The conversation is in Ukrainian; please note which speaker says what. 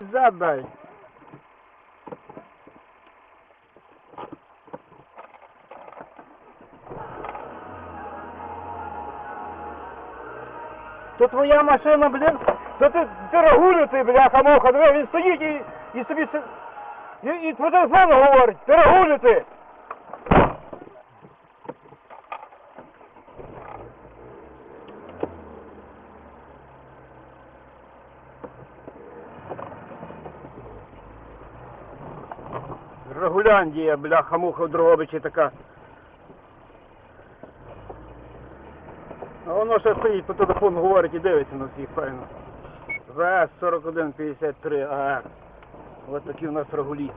Speaker 1: назад дай. То твоя машина, блін, то ти, ти регулюй, бляха муха, диви, він стоїть і, і собі і, і по телефону говорить, ти регулюй ти. Регуляндія, бляха муха в Дрогобичі така. А воно ще стоїть по телефону говорить і дивиться на всіх, певно. ВС 4153 АР. Ось такі у нас регулі.